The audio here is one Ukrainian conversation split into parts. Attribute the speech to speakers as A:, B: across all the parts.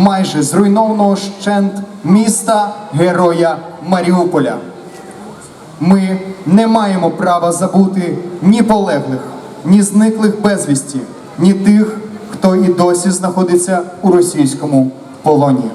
A: майже зруйнованого щент міста Героя Маріуполя. Ми не маємо права забути ні полеглих, ні зниклих безвісті, ні тих, хто і досі знаходиться у російському полоні.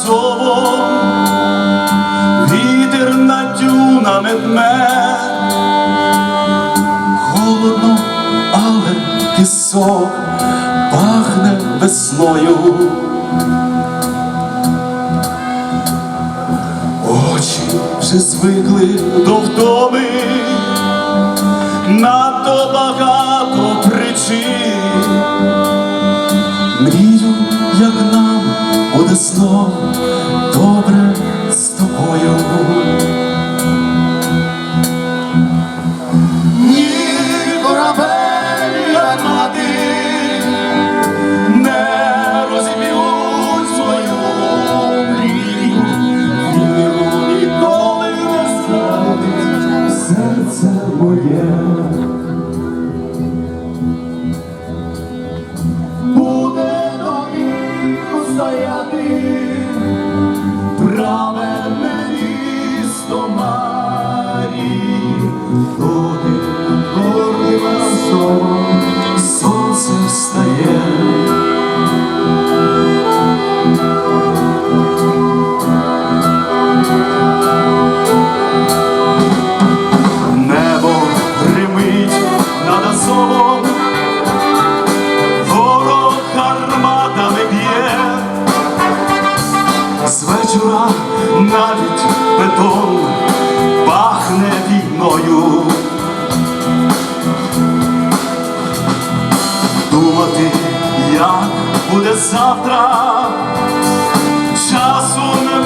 B: Азовом, вітер над дюнами дме, холодно, але пісок пахне весною. Очі вже звикли до вдоми, надто багато причин. Мрію, як нам знов добре з тобою. Ні, корабель, як мати, не розіб'ють свою мрію. Віру не зрадить серце моє. Стояти, вечора навіть бетон пахне війною. Думати, як буде завтра, часу нема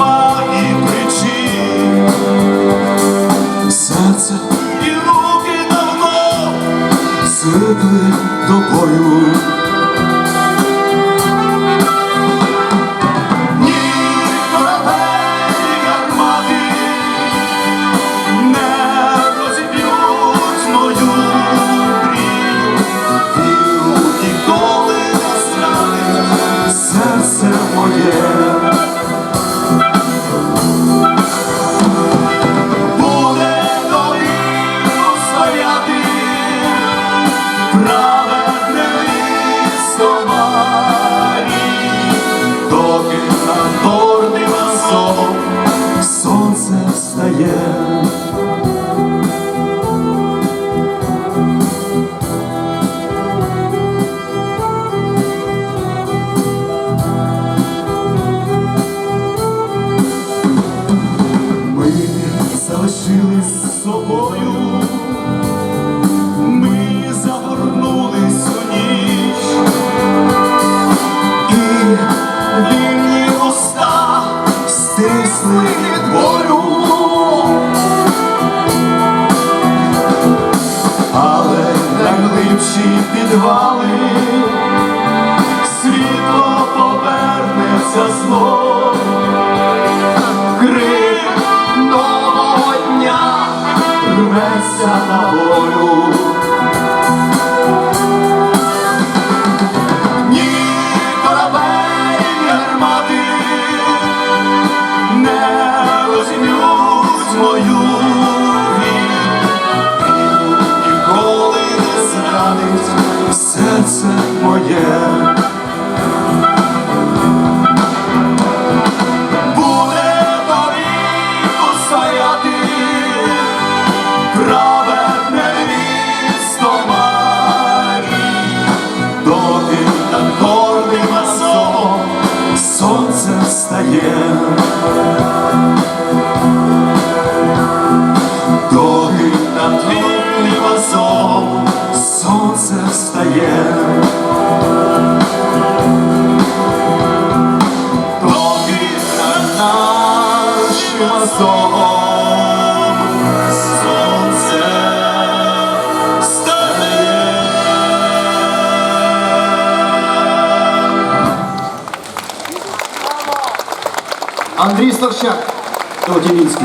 B: підвали світло повернеться знов. you.
A: Андрій Старчак
C: Довгінський.